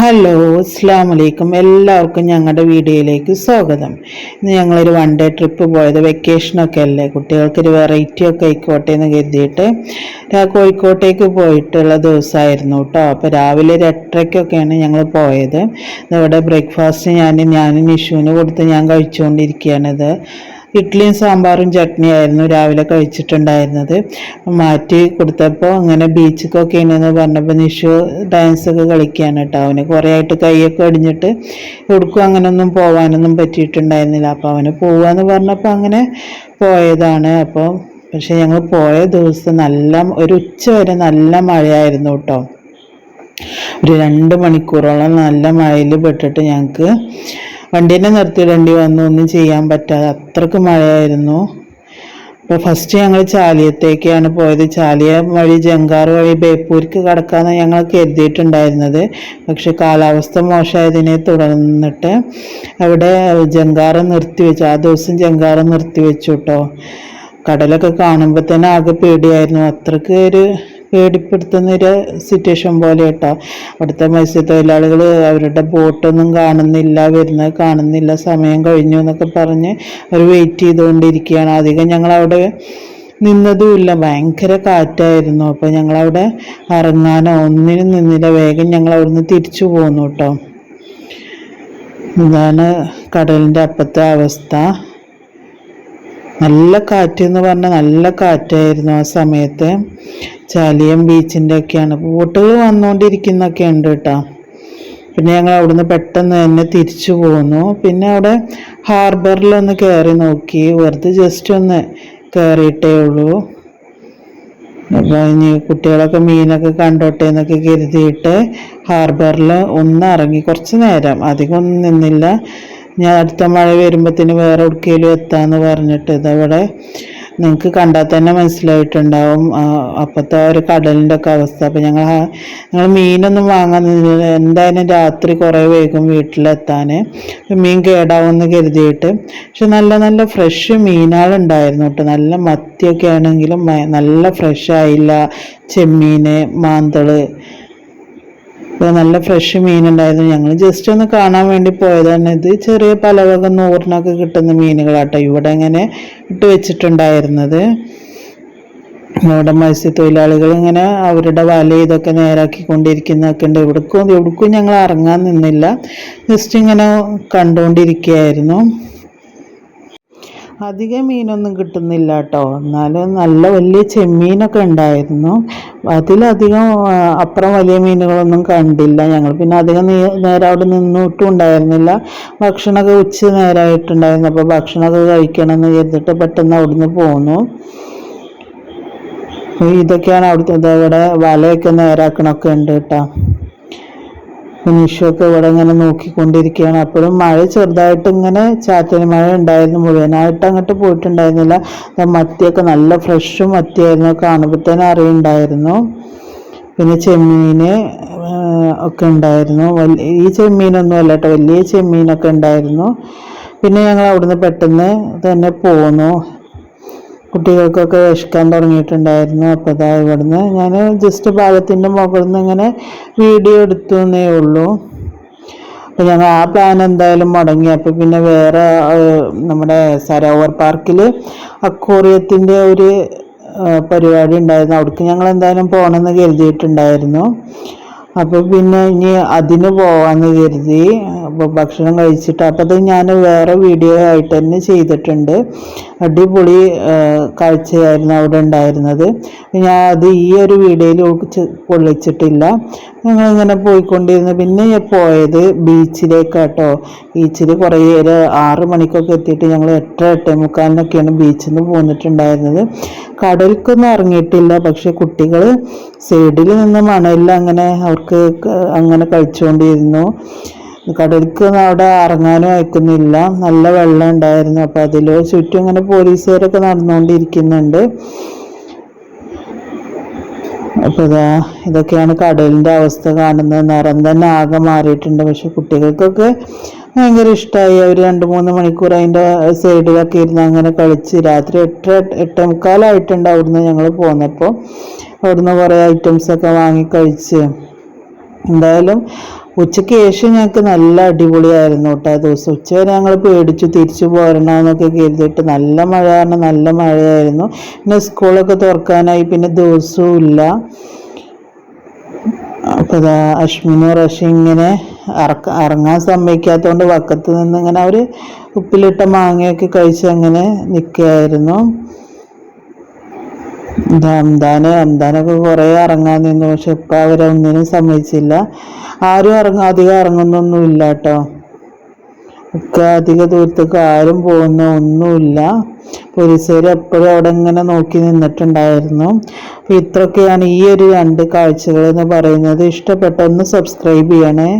Hello അസ്സാം വലൈക്കും എല്ലാവർക്കും ഞങ്ങളുടെ വീഡിയോയിലേക്ക് സ്വാഗതം. ഇന്ന് ഞങ്ങളൊരു വൺ ഡേ ട്രിപ്പ് പോയത് വെക്കേഷനൊക്കെ അല്ലേ? കുട്ടികൾക്കൊരു വെറൈറ്റി ഒക്കെ ആയിക്കോട്ടെ എന്ന് കരുതിയിട്ട്. കോഴിക്കോട്ടേക്ക് പോയിട്ടുള്ള ദിവസമായിരുന്നു കേട്ടോ. അപ്പോൾ രാവിലെ ഒരു എട്ടരയ്ക്കൊക്കെയാണ് ഞങ്ങൾ പോയത്. ഇവിടെ ബ്രേക്ക്ഫാസ്റ്റ് ഞാൻ ഞാനും നിഷുവിന് കൊടുത്ത് ഞാൻ കഴിച്ചുകൊണ്ടിരിക്കുകയാണിത്. ഇഡ്ഡലിയും സാമ്പാറും ചട്നിയായിരുന്നു രാവിലെ കഴിച്ചിട്ടുണ്ടായിരുന്നത്. മാറ്റി കൊടുത്തപ്പോൾ അങ്ങനെ ബീച്ചിക്കൊക്കെ ഇനിയെന്ന് പറഞ്ഞപ്പോൾ നിഷു ഡാൻസൊക്കെ കളിക്കുകയാണ് കേട്ടോ അവന്. കുറേ ആയിട്ട് കൈയൊക്കെ അടിഞ്ഞിട്ട് എവിടേക്കും അങ്ങനെയൊന്നും പോകാനൊന്നും പറ്റിയിട്ടുണ്ടായിരുന്നില്ല. അപ്പോൾ അവന് പോവാന്ന് പറഞ്ഞപ്പോൾ അങ്ങനെ പോയതാണ്. അപ്പോൾ പക്ഷേ ഞങ്ങൾ പോയ ദിവസം നല്ല ഒരു ഉച്ച വരെ നല്ല മഴയായിരുന്നു കേട്ടോ. ഒരു രണ്ട് മണിക്കൂറോളം നല്ല മഴയിൽ പെട്ടിട്ട് ഞങ്ങൾക്ക് വണ്ടീനെ നിർത്തിയിടേണ്ടി വന്നു. ഒന്നും ചെയ്യാൻ പറ്റാതെ അത്രയ്ക്ക് മഴയായിരുന്നു. അപ്പോൾ ഫസ്റ്റ് ഞങ്ങൾ ചാലിയത്തേക്കാണ് പോയത്. ചാലിയ വഴി ജങ്കാർ വഴി ബേപ്പൂർക്ക് കടക്കാമെന്ന് ഞങ്ങൾ കരുതിയിട്ടുണ്ടായിരുന്നത്. പക്ഷെ കാലാവസ്ഥ മോശമായതിനെ തുടർന്നിട്ട് അവിടെ ജങ്കാറ് നിർത്തിവെച്ചു. ആ ദിവസം ജങ്കാറ് നിർത്തിവെച്ചു കേട്ടോ കടലൊക്കെ കാണുമ്പോൾ തന്നെ ആകെ പേടിയായിരുന്നു. അത്രയ്ക്ക് ഒരു പേടിപ്പെടുത്തുന്ന ഒരു സിറ്റുവേഷൻ പോലെ കേട്ടോ അവിടുത്തെ മത്സ്യത്തൊഴിലാളികൾ അവരുടെ ബോട്ടൊന്നും കാണുന്നില്ല വരുന്നത് കാണുന്നില്ല സമയം കഴിഞ്ഞു എന്നൊക്കെ പറഞ്ഞ് അവർ വെയിറ്റ് ചെയ്തുകൊണ്ടിരിക്കുകയാണ്. അധികം ഞങ്ങൾ അവിടെ നിന്നതുമില്ല. ഭയങ്കര കാറ്റായിരുന്നു. അപ്പോൾ ഞങ്ങളവിടെ ഇറങ്ങാനോ ഒന്നിനും നിന്നില്ല. വേഗം ഞങ്ങൾ അവിടുന്ന് തിരിച്ചു പോന്നു കേട്ടോ ഇതാണ് കടലിന്റെ അപ്പത്തെ അവസ്ഥ. നല്ല കാറ്റ് എന്ന് പറഞ്ഞാൽ നല്ല കാറ്റായിരുന്നു ആ സമയത്ത്. ചാലിയം ബീച്ചിന്റെ ഒക്കെയാണ്. ബോട്ടുകൾ വന്നുകൊണ്ടിരിക്കുന്നൊക്കെ ഉണ്ട് കേട്ടോ പിന്നെ ഞങ്ങൾ അവിടുന്ന് പെട്ടെന്ന് തന്നെ തിരിച്ചു പോന്നു. പിന്നെ അവിടെ ഹാർബറിലൊന്ന് കയറി നോക്കി. വെറുതെ ജസ്റ്റ് ഒന്ന് കയറിയിട്ടേ ഉള്ളൂ. അപ്പോൾ ഇനി കുട്ടികളൊക്കെ മീനൊക്കെ കണ്ടോട്ടെ എന്നൊക്കെ കരുതിയിട്ട് ഹാർബറിൽ ഒന്ന് ഇറങ്ങി. കുറച്ച് നേരം. അധികം ഒന്നും നിന്നില്ല. ഞാൻ അടുത്ത മഴ വരുമ്പോഴത്തേന് വേറെ എവിടേക്കെങ്കിലും എത്താമെന്ന് പറഞ്ഞിട്ട് ഇതവിടെ നിങ്ങൾക്ക് കണ്ടാൽ തന്നെ മനസ്സിലായിട്ടുണ്ടാവും. അപ്പോഴത്തെ ഒരു കടലിന്റെ ഒക്കെ അവസ്ഥ. അപ്പം ഞങ്ങൾ ഞങ്ങൾ മീനൊന്നും വാങ്ങാൻ എന്തായാലും രാത്രി കുറേ വേഗം വീട്ടിലെത്താൻ. മീൻ കേടാവുമെന്ന് കരുതിയിട്ട്. പക്ഷെ നല്ല നല്ല ഫ്രഷ് മീനുകളുണ്ടായിരുന്നു കേട്ടോ. നല്ല മത്തിയൊക്കെ ആണെങ്കിലും നല്ല ഫ്രഷ് ആയില്ല. ചെമ്മീൻ മാന്തൾ അപ്പോൾ നല്ല ഫ്രഷ് മീനുണ്ടായിരുന്നു. ഞങ്ങൾ ജസ്റ്റ് ഒന്ന് കാണാൻ വേണ്ടി പോയതാണ് ഇത് ചെറിയ പലവക നൂറിനൊക്കെ കിട്ടുന്ന മീനുകളാട്ടോ. ഇവിടെ ഇങ്ങനെ ഇട്ട് വെച്ചിട്ടുണ്ടായിരുന്നത്. ഇവിടെ മത്സ്യത്തൊഴിലാളികൾ ഇങ്ങനെ അവരുടെ വല ഇതൊക്കെ നേരാക്കിക്കൊണ്ടിരിക്കുന്നതൊക്കെ ഉണ്ട്. എവിടേക്കും എവിടേക്കും ഞങ്ങൾ ഇറങ്ങാൻ നിന്നില്ല. ജസ്റ്റ് ഇങ്ങനെ കണ്ടുകൊണ്ടിരിക്കുകയായിരുന്നു അധികം മീനൊന്നും കിട്ടുന്നില്ല കേട്ടോ എന്നാലും നല്ല വലിയ ചെമ്മീനൊക്കെ ഉണ്ടായിരുന്നു. അതിലധികം അപ്പുറം വലിയ മീനുകളൊന്നും കണ്ടില്ല ഞങ്ങൾ. പിന്നെ അധികം നേരം അവിടെ നിന്നിട്ടും ഉണ്ടായിരുന്നില്ല. ഭക്ഷണമൊക്കെ ഉച്ച നേരമായിട്ടുണ്ടായിരുന്നു അപ്പോൾ ഭക്ഷണമൊക്കെ കഴിക്കണമെന്ന് കരുതിട്ട് പെട്ടെന്ന് അവിടുന്ന് പോന്നു. ഇതൊക്കെയാണ് അവിടുത്തെ ഇവിടെ വലയൊക്കെ നേരാക്കണമൊക്കെ ഉണ്ട് കേട്ടോ. നിഷൊക്കെ ഇവിടെ ഇങ്ങനെ നോക്കിക്കൊണ്ടിരിക്കുകയാണ്. അപ്പോഴും മഴ ചെറുതായിട്ട് ഇങ്ങനെ ചാറ്റൽ മഴ ഉണ്ടായിരുന്നു. മുഴുവനായിട്ട് അങ്ങോട്ട് പോയിട്ടുണ്ടായിരുന്നില്ല. മത്തിയൊക്കെ നല്ല ഫ്രഷും മത്തിയായിരുന്നു. കാണുമ്പോൾ തന്നെ അറിയുണ്ടായിരുന്നു. പിന്നെ ചെമ്മീന് ഒക്കെ ഉണ്ടായിരുന്നു. ഈ ചെമ്മീനൊന്നും അല്ല കേട്ടോ. വലിയ ചെമ്മീനൊക്കെ ഉണ്ടായിരുന്നു. പിന്നെ ഞങ്ങൾ അവിടുന്ന് പെട്ടെന്ന് തന്നെ പോന്നു. കുട്ടികൾക്കൊക്കെ വിഷക്കാൻ തുടങ്ങിയിട്ടുണ്ടായിരുന്നു. അപ്പോൾ ഇതാ ഇവിടുന്ന് ഞാൻ ജസ്റ്റ് പാലത്തിന്റെ മുകളിൽ നിന്ന് ഇങ്ങനെ വീഡിയോ എടുത്തു എന്നേ ഉള്ളൂ. അപ്പോൾ ഞങ്ങൾ ആ പ്ലാൻ എന്തായാലും മുടങ്ങി. അപ്പോൾ പിന്നെ വേറെ നമ്മുടെ സരോവർ പാർക്കിൽ അക്കോറിയത്തിന്റെ ഒരു പരിപാടി ഉണ്ടായിരുന്നു. അവിടേക്ക് ഞങ്ങൾ എന്തായാലും പോകണമെന്ന് കരുതിയിട്ടുണ്ടായിരുന്നു. അപ്പോൾ പിന്നെ ഇനി അതിന് പോകാമെന്ന് കരുതി. ഭക്ഷണം കഴിച്ചിട്ട് അപ്പോൾ അത് ഞാൻ വേറെ വീഡിയോ ആയിട്ട് തന്നെ ചെയ്തിട്ടുണ്ട്. അടിപൊളി കാഴ്ചയായിരുന്നു അവിടെ ഉണ്ടായിരുന്നത്. ഞാൻ അത് ഈ ഒരു വീഡിയോയിൽ പൊള്ളിച്ചിട്ടില്ല. ഞങ്ങളിങ്ങനെ പോയിക്കൊണ്ടിരുന്നു. പിന്നെ പോയത് ബീച്ചിലേക്കാട്ടോ. ബീച്ചിൽ കുറേ ഒരു ആറ് മണിക്കൊക്കെ എത്തിയിട്ട് ഞങ്ങൾ എട്ട് എട്ടേ മുക്കാലിനൊക്കെയാണ് ബീച്ചിൽ നിന്ന് പോന്നിട്ടുണ്ടായിരുന്നത്. കടൽക്കൊന്നും ഇറങ്ങിയിട്ടില്ല. പക്ഷേ കുട്ടികൾ സൈഡിൽ നിന്ന് മണലിൽ അങ്ങനെ അവർക്ക് അങ്ങനെ കഴിച്ചുകൊണ്ടിരുന്നു കടലിക്ക് അവിടെ ഇറങ്ങാനും അയക്കുന്നില്ല. നല്ല വെള്ളം ഉണ്ടായിരുന്നു. അപ്പോൾ അതിൽ ചുറ്റും ഇങ്ങനെ പോലീസുകാരൊക്കെ നടന്നുകൊണ്ടിരിക്കുന്നുണ്ട് അപ്പോൾ ഇതാ ഇതൊക്കെയാണ് കടലിന്റെ അവസ്ഥ കാണുന്നത്. നിറം തന്നെ ആകെ മാറിയിട്ടുണ്ട്. പക്ഷെ കുട്ടികൾക്കൊക്കെ ഭയങ്കര ഇഷ്ടമായി അവർ രണ്ട് മൂന്ന് മണിക്കൂർ അതിന്റെ സൈഡിലൊക്കെ ഇരുന്ന് അങ്ങനെ കളിച്ച് രാത്രി എട്ട് എട്ടേ മുക്കാലായിട്ടുണ്ട് അവിടുന്ന് ഞങ്ങൾ പോന്നപ്പോൾ അവിടുന്ന് കുറേ ഐറ്റംസൊക്കെ വാങ്ങി കഴിച്ച്. എന്തായാലും ഉച്ചയ്ക്ക് ശേഷം ഞങ്ങൾക്ക് നല്ല അടിപൊളിയായിരുന്നു കേട്ടോ. ദിവസം ഉച്ച വരെ ഞങ്ങൾ പേടിച്ചു തിരിച്ചു പോരണമെന്നൊക്കെ കരുതിയിട്ട് നല്ല മഴ കാരണം നല്ല മഴയായിരുന്നു. പിന്നെ സ്കൂളൊക്കെ തുറക്കാനായി പിന്നെ ദിവസവും ഇല്ല. അപ്പോൾ ഇതാ അശ്മിനും റഷി ഇങ്ങനെ ഇറക്ക ഇറങ്ങാൻ സമ്മതിക്കാത്തതുകൊണ്ട് വക്കത്ത് നിന്ന് ഇങ്ങനെ അവർ ഉപ്പിലിട്ട മാങ്ങയൊക്കെ കഴിച്ച് അങ്ങനെ നിൽക്കുകയായിരുന്നു ഇത് അംദാന് അംദാനൊക്കെ കുറേ ഇറങ്ങാൻ നിന്നു പക്ഷെ ഇപ്പം അവരൊന്നിനും സമ്മതിച്ചില്ല. ആരും ഇറങ്ങ അധികം ഇറങ്ങുന്നൊന്നും ഇല്ല കേട്ടോ ഒക്കെ അധിക ദൂരത്തേക്ക് ആരും പോകുന്ന ഒന്നുമില്ല. പോലീസുകാർ എപ്പോഴും അവിടെ ഇങ്ങനെ നോക്കി നിന്നിട്ടുണ്ടായിരുന്നു. അപ്പോൾ ഇത്രയൊക്കെയാണ് ഈ ഒരു രണ്ട് കാഴ്ചകൾ എന്ന് പറയുന്നത്. ഇഷ്ടപ്പെട്ട ഒന്ന് സബ്സ്ക്രൈബ് ചെയ്യണേ.